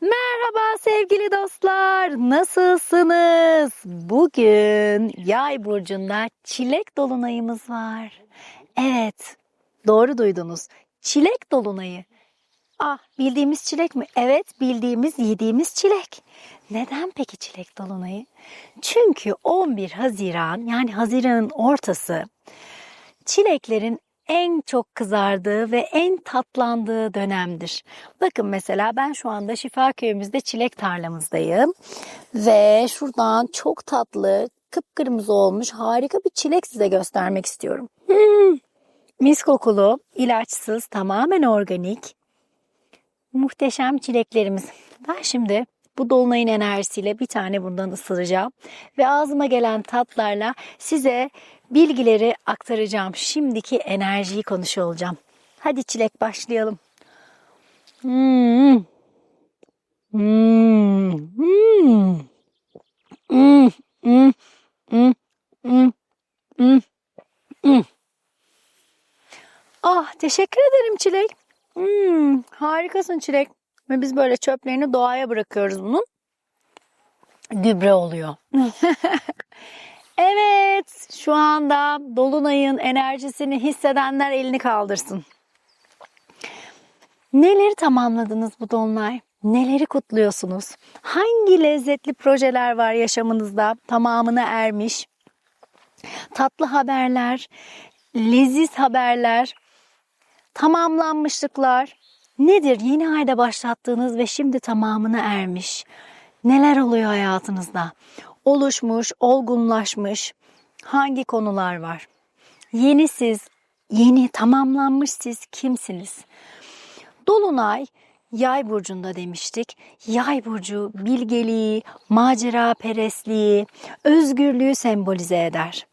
Merhaba sevgili dostlar. Nasılsınız? Bugün Yay burcunda çilek dolunayımız var. Evet, doğru duydunuz. Çilek dolunayı. Ah, bildiğimiz çilek mi? Evet, bildiğimiz, yediğimiz çilek. Neden peki çilek dolunayı? Çünkü 11 Haziran yani Haziran'ın ortası çileklerin en çok kızardığı ve en tatlandığı dönemdir. Bakın mesela ben şu anda Şifa Köyümüzde çilek tarlamızdayım. Ve şuradan çok tatlı, kıpkırmızı olmuş harika bir çilek size göstermek istiyorum. Hmm, mis kokulu, ilaçsız, tamamen organik, muhteşem çileklerimiz. Ben şimdi bu dolunayın enerjisiyle bir tane bundan ısıracağım ve ağzıma gelen tatlarla size bilgileri aktaracağım. Şimdiki enerjiyi konuşuyor olacağım. Hadi çilek başlayalım. Hmm. Ah teşekkür ederim çilek. Hmm, harikasın çilek. Ve biz böyle çöplerini doğaya bırakıyoruz bunun. Gübre oluyor. şu anda dolunayın enerjisini hissedenler elini kaldırsın. Neleri tamamladınız bu dolunay? Neleri kutluyorsunuz? Hangi lezzetli projeler var yaşamınızda tamamına ermiş? Tatlı haberler, leziz haberler, tamamlanmışlıklar, Nedir yeni ayda başlattığınız ve şimdi tamamına ermiş? Neler oluyor hayatınızda? Oluşmuş, olgunlaşmış hangi konular var? Yeni siz, yeni tamamlanmış siz kimsiniz? Dolunay Yay burcunda demiştik. Yay burcu bilgeliği, macera perestliği, özgürlüğü sembolize eder.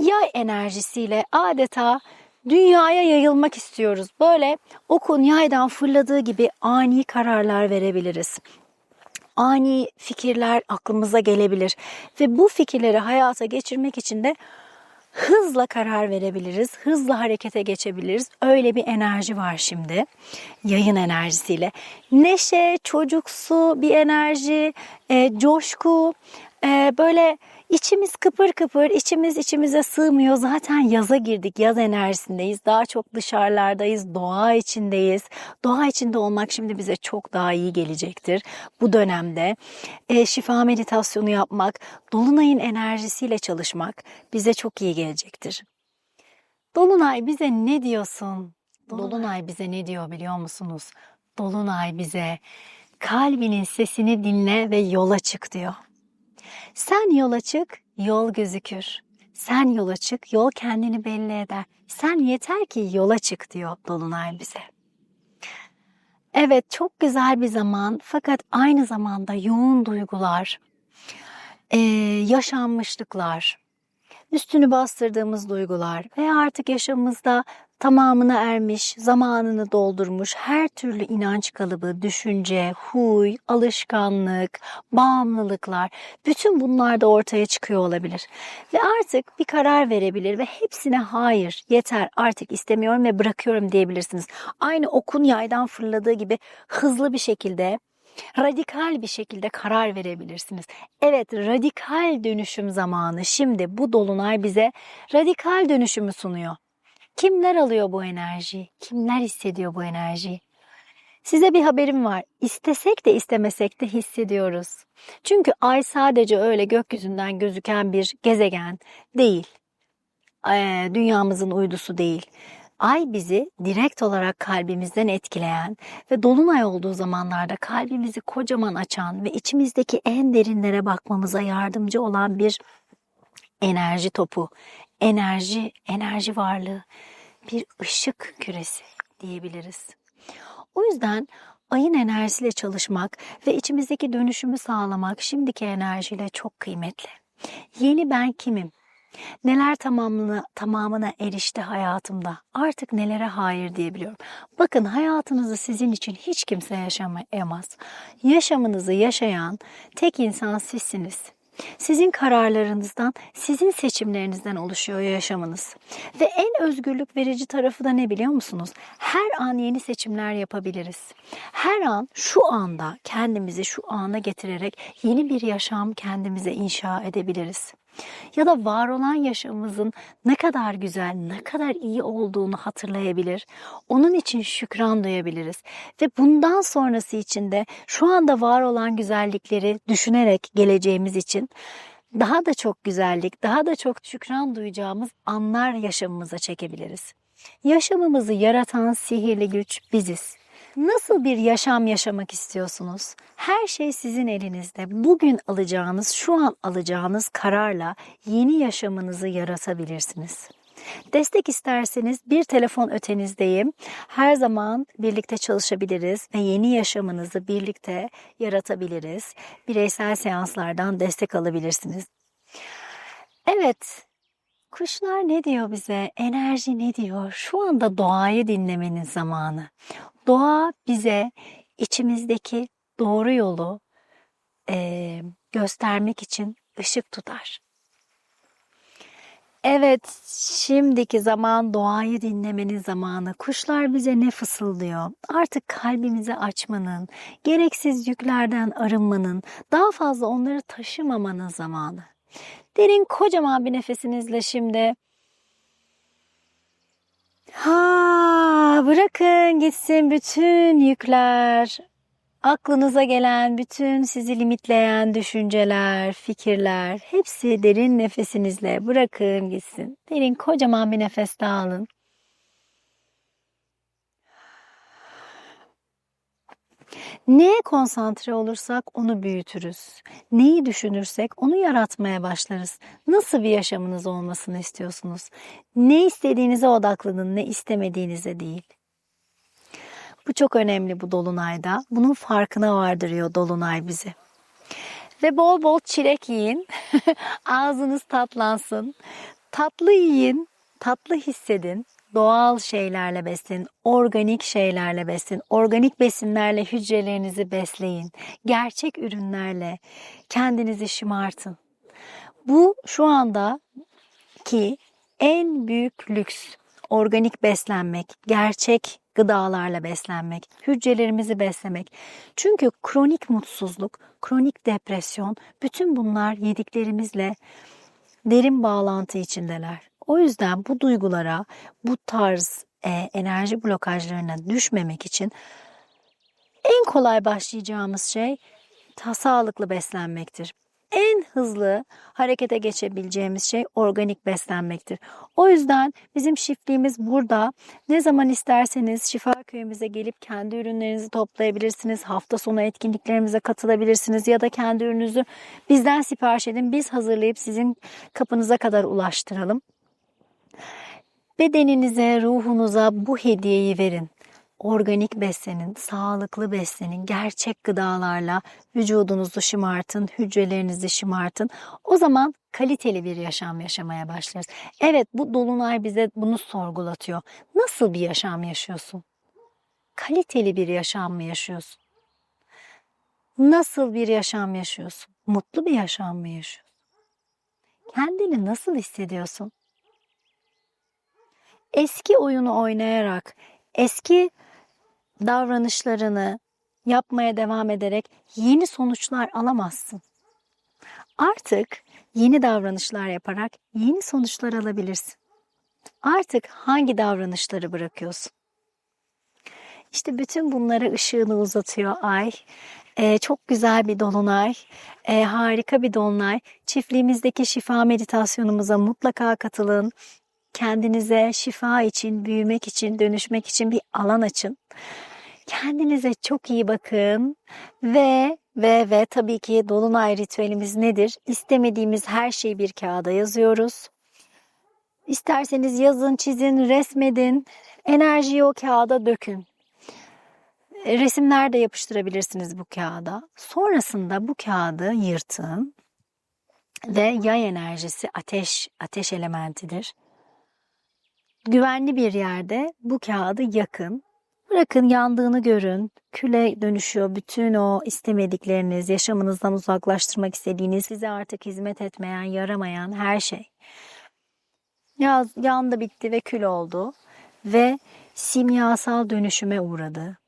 Yay enerjisiyle adeta dünyaya yayılmak istiyoruz. Böyle okun yaydan fırladığı gibi ani kararlar verebiliriz. Ani fikirler aklımıza gelebilir ve bu fikirleri hayata geçirmek için de hızla karar verebiliriz, hızla harekete geçebiliriz. Öyle bir enerji var şimdi yayın enerjisiyle. Neşe, çocuksu bir enerji, e, coşku, e, böyle İçimiz kıpır kıpır, içimiz içimize sığmıyor. Zaten yaza girdik, yaz enerjisindeyiz. Daha çok dışarılardayız, doğa içindeyiz. Doğa içinde olmak şimdi bize çok daha iyi gelecektir bu dönemde. E, şifa meditasyonu yapmak, dolunayın enerjisiyle çalışmak bize çok iyi gelecektir. Dolunay bize ne diyorsun? Dolunay bize ne diyor biliyor musunuz? Dolunay bize kalbinin sesini dinle ve yola çık diyor. Sen yola çık, yol gözükür. Sen yola çık, yol kendini belli eder. Sen yeter ki yola çık diyor Dolunay bize. Evet çok güzel bir zaman fakat aynı zamanda yoğun duygular, ee, yaşanmışlıklar, üstünü bastırdığımız duygular ve artık yaşamımızda tamamına ermiş, zamanını doldurmuş her türlü inanç kalıbı, düşünce, huy, alışkanlık, bağımlılıklar bütün bunlar da ortaya çıkıyor olabilir. Ve artık bir karar verebilir ve hepsine hayır, yeter, artık istemiyorum ve bırakıyorum diyebilirsiniz. Aynı okun yaydan fırladığı gibi hızlı bir şekilde radikal bir şekilde karar verebilirsiniz. Evet, radikal dönüşüm zamanı. Şimdi bu dolunay bize radikal dönüşümü sunuyor. Kimler alıyor bu enerjiyi? Kimler hissediyor bu enerjiyi? Size bir haberim var. İstesek de istemesek de hissediyoruz. Çünkü ay sadece öyle gökyüzünden gözüken bir gezegen değil. Ee, dünyamızın uydusu değil. Ay bizi direkt olarak kalbimizden etkileyen ve dolunay olduğu zamanlarda kalbimizi kocaman açan ve içimizdeki en derinlere bakmamıza yardımcı olan bir enerji topu, enerji, enerji varlığı, bir ışık küresi diyebiliriz. O yüzden ayın enerjisiyle çalışmak ve içimizdeki dönüşümü sağlamak şimdiki enerjiyle çok kıymetli. Yeni ben kimim? Neler tamamına, tamamına erişti hayatımda? Artık nelere hayır diyebiliyorum. Bakın hayatınızı sizin için hiç kimse yaşamayamaz. Yaşamınızı yaşayan tek insan sizsiniz. Sizin kararlarınızdan, sizin seçimlerinizden oluşuyor yaşamınız. Ve en özgürlük verici tarafı da ne biliyor musunuz? Her an yeni seçimler yapabiliriz. Her an şu anda kendimizi şu ana getirerek yeni bir yaşam kendimize inşa edebiliriz. Ya da var olan yaşamımızın ne kadar güzel, ne kadar iyi olduğunu hatırlayabilir. Onun için şükran duyabiliriz. Ve bundan sonrası için de şu anda var olan güzellikleri düşünerek geleceğimiz için daha da çok güzellik, daha da çok şükran duyacağımız anlar yaşamımıza çekebiliriz. Yaşamımızı yaratan sihirli güç biziz. Nasıl bir yaşam yaşamak istiyorsunuz? Her şey sizin elinizde. Bugün alacağınız, şu an alacağınız kararla yeni yaşamınızı yaratabilirsiniz. Destek isterseniz bir telefon ötenizdeyim. Her zaman birlikte çalışabiliriz ve yeni yaşamınızı birlikte yaratabiliriz. Bireysel seanslardan destek alabilirsiniz. Evet, Kuşlar ne diyor bize? Enerji ne diyor? Şu anda doğayı dinlemenin zamanı. Doğa bize içimizdeki doğru yolu e, göstermek için ışık tutar. Evet, şimdiki zaman doğayı dinlemenin zamanı. Kuşlar bize ne fısıldıyor? Artık kalbimizi açmanın, gereksiz yüklerden arınmanın, daha fazla onları taşımamanın zamanı. Derin kocaman bir nefesinizle şimdi Ha, bırakın gitsin bütün yükler. Aklınıza gelen bütün sizi limitleyen düşünceler, fikirler hepsi derin nefesinizle bırakın gitsin. Derin kocaman bir nefes daha alın. Neye konsantre olursak onu büyütürüz. Neyi düşünürsek onu yaratmaya başlarız. Nasıl bir yaşamınız olmasını istiyorsunuz? Ne istediğinize odaklanın, ne istemediğinize değil. Bu çok önemli bu dolunayda. Bunun farkına vardırıyor dolunay bizi. Ve bol bol çilek yiyin. Ağzınız tatlansın. Tatlı yiyin, tatlı hissedin doğal şeylerle beslenin, organik şeylerle beslenin, organik besinlerle hücrelerinizi besleyin, gerçek ürünlerle kendinizi şımartın. Bu şu anda ki en büyük lüks organik beslenmek, gerçek gıdalarla beslenmek, hücrelerimizi beslemek. Çünkü kronik mutsuzluk, kronik depresyon bütün bunlar yediklerimizle derin bağlantı içindeler. O yüzden bu duygulara, bu tarz e, enerji blokajlarına düşmemek için en kolay başlayacağımız şey ta sağlıklı beslenmektir. En hızlı harekete geçebileceğimiz şey organik beslenmektir. O yüzden bizim çiftliğimiz burada. Ne zaman isterseniz Şifa Köyümüze gelip kendi ürünlerinizi toplayabilirsiniz. Hafta sonu etkinliklerimize katılabilirsiniz ya da kendi ürününüzü bizden sipariş edin. Biz hazırlayıp sizin kapınıza kadar ulaştıralım. Bedeninize, ruhunuza bu hediyeyi verin. Organik beslenin, sağlıklı beslenin, gerçek gıdalarla vücudunuzu şımartın, hücrelerinizi şımartın. O zaman kaliteli bir yaşam yaşamaya başlarız. Evet bu dolunay bize bunu sorgulatıyor. Nasıl bir yaşam yaşıyorsun? Kaliteli bir yaşam mı yaşıyorsun? Nasıl bir yaşam yaşıyorsun? Mutlu bir yaşam mı yaşıyorsun? Kendini nasıl hissediyorsun? Eski oyunu oynayarak, eski davranışlarını yapmaya devam ederek yeni sonuçlar alamazsın. Artık yeni davranışlar yaparak yeni sonuçlar alabilirsin. Artık hangi davranışları bırakıyorsun? İşte bütün bunlara ışığını uzatıyor ay. Ee, çok güzel bir dolunay, ee, harika bir dolunay. Çiftliğimizdeki şifa meditasyonumuza mutlaka katılın kendinize şifa için, büyümek için, dönüşmek için bir alan açın. Kendinize çok iyi bakın ve ve ve tabii ki dolunay ritüelimiz nedir? İstemediğimiz her şeyi bir kağıda yazıyoruz. İsterseniz yazın, çizin, resmedin. Enerjiyi o kağıda dökün. Resimler de yapıştırabilirsiniz bu kağıda. Sonrasında bu kağıdı yırtın ve yay enerjisi ateş, ateş elementidir güvenli bir yerde bu kağıdı yakın. Bırakın yandığını görün. Küle dönüşüyor. Bütün o istemedikleriniz, yaşamınızdan uzaklaştırmak istediğiniz, size artık hizmet etmeyen, yaramayan her şey. Yaz, yandı bitti ve kül oldu. Ve simyasal dönüşüme uğradı.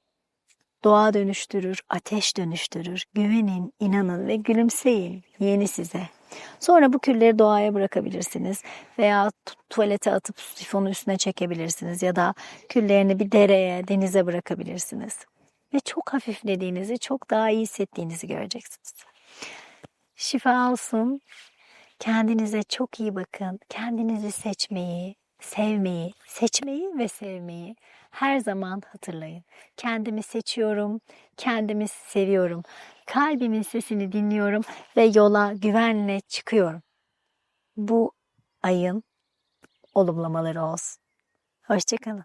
Doğa dönüştürür, ateş dönüştürür. Güvenin, inanın ve gülümseyin yeni size. Sonra bu külleri doğaya bırakabilirsiniz veya tu- tuvalete atıp sifonu üstüne çekebilirsiniz ya da küllerini bir dereye, denize bırakabilirsiniz. Ve çok hafiflediğinizi, çok daha iyi hissettiğinizi göreceksiniz. Şifa olsun. Kendinize çok iyi bakın. Kendinizi seçmeyi, sevmeyi, seçmeyi ve sevmeyi her zaman hatırlayın. Kendimi seçiyorum, kendimi seviyorum. Kalbimin sesini dinliyorum ve yola güvenle çıkıyorum. Bu ayın olumlamaları olsun. Hoşçakalın.